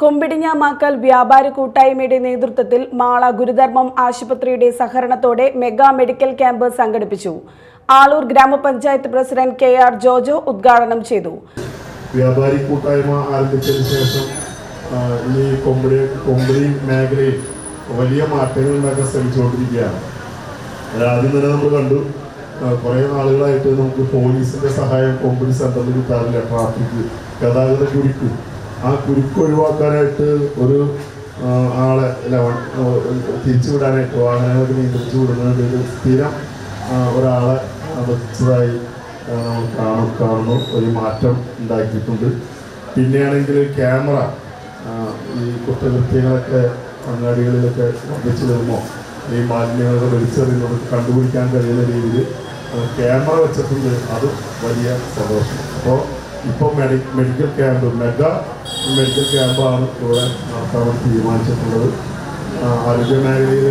കൊമ്പിടിഞ്ഞാമാക്കൽ വ്യാപാര കൂട്ടായ്മയുടെ നേതൃത്വത്തിൽ മാള ഗുരുധർമ്മം ആശുപത്രിയുടെ സഹകരണത്തോടെ മെഗാ മെഡിക്കൽ ക്യാമ്പ് സംഘടിപ്പിച്ചു. ആളൂർ ഗ്രാമപഞ്ചായത്ത് പ്രസിഡന്റ് കെ ആർ ജോജോ ഉദ്ഘാടനം ചെയ്തു. വ്യാപാരി കൂട്ടായ്മ ആരംഭിച്ചതിന് ശേഷം ഈ കൊമ്പിടി കൊമ്പിടി മേഖലയിൽ വലിയ മാറ്റങ്ങൾ ഉണ്ടാക്കാൻ ശ്രമിച്ചുകൊണ്ടിരിക്കുകയാണ് ആദ്യം തന്നെ നമ്മൾ കണ്ടു. കുറേ നാളുകളായിട്ട് നമുക്ക് പോലീസിന്റെ സഹായം കൊമ്പിടി സെന്ററിൽ കിട്ടാറില്ല. ട്രാഫിക് ഗതാഗത കുരുക്ക് ആ കുരുക്ക് ഒഴിവാക്കാനായിട്ട് ഒരു ആളെ ആ, തിരിച്ചു വിടാനായിട്ട് വാഹനങ്ങൾ നിയന്ത്രിച്ചു വിടുന്നതിന്റെ ഒരു സ്ഥിരം ഒരാളെ വെച്ചതായി നമ്മൾ കാണും കാണുന്നു. ഒരു മാറ്റം ഉണ്ടാക്കിയിട്ടുണ്ട്. പിന്നെയാണെങ്കിൽ ക്യാമറ ഈ കുറ്റകൃത്യങ്ങളൊക്കെ അങ്ങാടികളിലൊക്കെ വർദ്ധിച്ചു വരുമ്പോൾ ഈ മാലിന്യങ്ങളൊക്കെ വലിച്ചെറിയുന്നത് കണ്ടുപിടിക്കാൻ കഴിയുന്ന രീതിയിൽ ക്യാമറ വെച്ചിട്ടുണ്ട്. അത് വലിയ സന്തോഷം. അപ്പോൾ ഇപ്പോൾ മെഡി മെഡിക്കൽ ക്യാമ്പ് മെഗാ മെഡിക്കൽ ക്യാമ്പാണ് ഇവിടെ നടത്താൻ തീരുമാനിച്ചിട്ടുള്ളത്. ആരോഗ്യ മേഖലയിൽ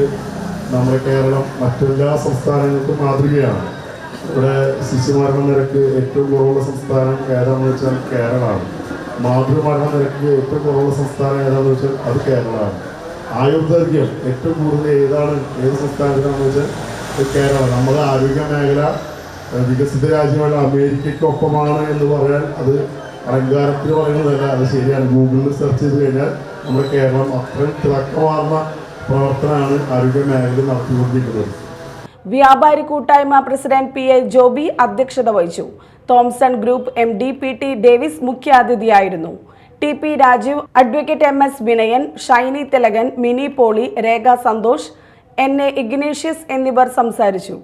നമ്മുടെ കേരളം മറ്റെല്ലാ സംസ്ഥാനങ്ങൾക്കും മാതൃകയാണ്. ഇവിടെ ശിശുമരണ നിരക്ക് ഏറ്റവും കുറവുള്ള സംസ്ഥാനം ഏതാണെന്ന് വെച്ചാൽ കേരളമാണ്. മാതൃമരണ നിരക്ക് ഏറ്റവും കുറവുള്ള സംസ്ഥാനം ഏതാണെന്ന് വെച്ചാൽ അത് കേരളമാണ്. ആയുർദൈർഘ്യം ഏറ്റവും കൂടുതൽ ഏതാണ് ഏത് സംസ്ഥാനത്തിനാണെന്ന് വെച്ചാൽ കേരളമാണ്. കേരളം നമ്മുടെ ആരോഗ്യ മേഖല വികസിത രാജ്യമാണ് അമേരിക്കയ്ക്കൊപ്പമാണ് എന്ന് പറയാൻ അത് അലങ്കാരത്തിൽ പറയുന്നതല്ല അത് ശരിയാണ്. ഗൂഗിളിൽ സെർച്ച് ചെയ്ത് കഴിഞ്ഞാൽ നമ്മുടെ കേരളം അത്രയും തിളക്കമാർന്ന പ്രവർത്തനമാണ് ആരോഗ്യ മേഖല നടത്തിക്കൊണ്ടിരിക്കുന്നത്. വ്യാപാരി കൂട്ടായ്മ പ്രസിഡന്റ് പി എ ജോബി അധ്യക്ഷത വഹിച്ചു. Thomson group M D P T Davis മുഖ്യാതിഥിയായിരുന്നു. T P Rajeev advocate M S Vinayan Shiny Thilakan Mini Poly Rekha Santhosh N A Ignatius എന്നിവർ സംസാരിച്ചു.